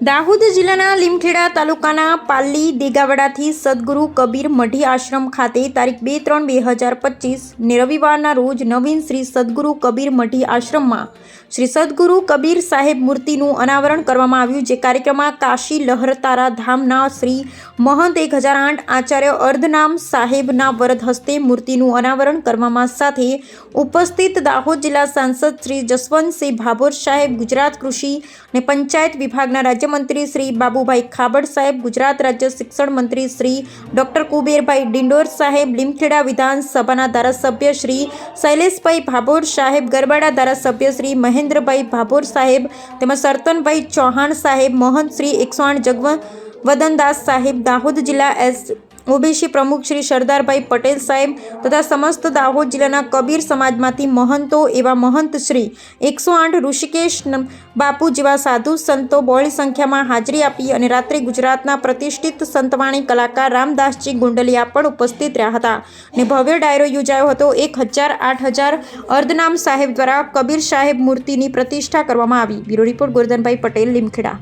દાહોદ જિલ્લાના લીમખેડા તાલુકાના પાલ્લી દેગાવડાથી સદગુરુ કબીર મઢી આશ્રમ ખાતે તારીખ બે ત્રણ બે હજાર પચીસ ને રવિવારના રોજ નવીન શ્રી સદગુરુ કબીર મઢી આશ્રમમાં શ્રી સદગુરુ કબીર સાહેબ મૂર્તિનું અનાવરણ કરવામાં આવ્યું જે કાર્યક્રમમાં કાશી લહરતારા ધામના શ્રી મહંત એક હજાર આઠ આચાર્ય અર્ધનામ સાહેબના વરદ હસ્તે મૂર્તિનું અનાવરણ કરવામાં સાથે ઉપસ્થિત દાહોદ જિલ્લા સાંસદ શ્રી જસવંતસિંહ ભાભોર સાહેબ ગુજરાત કૃષિ અને પંચાયત વિભાગના રાજ્યમંત્રી શ્રી બાબુભાઈ ખાબડ સાહેબ, ગુજરાત રાજ્ય શિક્ષણ મંત્રી શ્રી ડોક્ટર કુબેરભાઈ ડિંડોર સાહેબ, લીમખેડા વિધાનસભાના ધારાસભ્ય શ્રી શૈલેષભાઈ ભાભોર સાહેબ, ગરબાડા ધારાસભ્ય શ્રી મહેન્દ્રભાઈ ભાભોર સાહેબ, તેમજ સરતનભાઈ ચૌહાણ સાહેબ, મોહન શ્રી એકસો આઠ જગવ વદનદાસ સાહેબ, દાહોદ જિલ્લા એસ ઓબીસી પ્રમુખ શ્રી સરદારભાઈ પટેલ સાહેબ તથા સમસ્ત દાહોદ જિલ્લાના કબીર સમાજમાંથી મહંતો એવા મહંત શ્રી એકસો આઠ ઋષિકેશ બાપુ જેવા સાધુ સંતો બહોળી સંખ્યામાં હાજરી આપી અને રાત્રે ગુજરાતના પ્રતિષ્ઠિત સંતવાણી કલાકાર રામદાસજી ગુંડલિયા પણ ઉપસ્થિત રહ્યા હતા અને ભવ્ય ડાયરો યોજાયો હતો. એક હજાર આઠ હજાર અર્ધનામ સાહેબ દ્વારા કબીર સાહેબ મૂર્તિની પ્રતિષ્ઠા કરવામાં આવી. Bureau report Gordhanbhai Patel, Limkheda.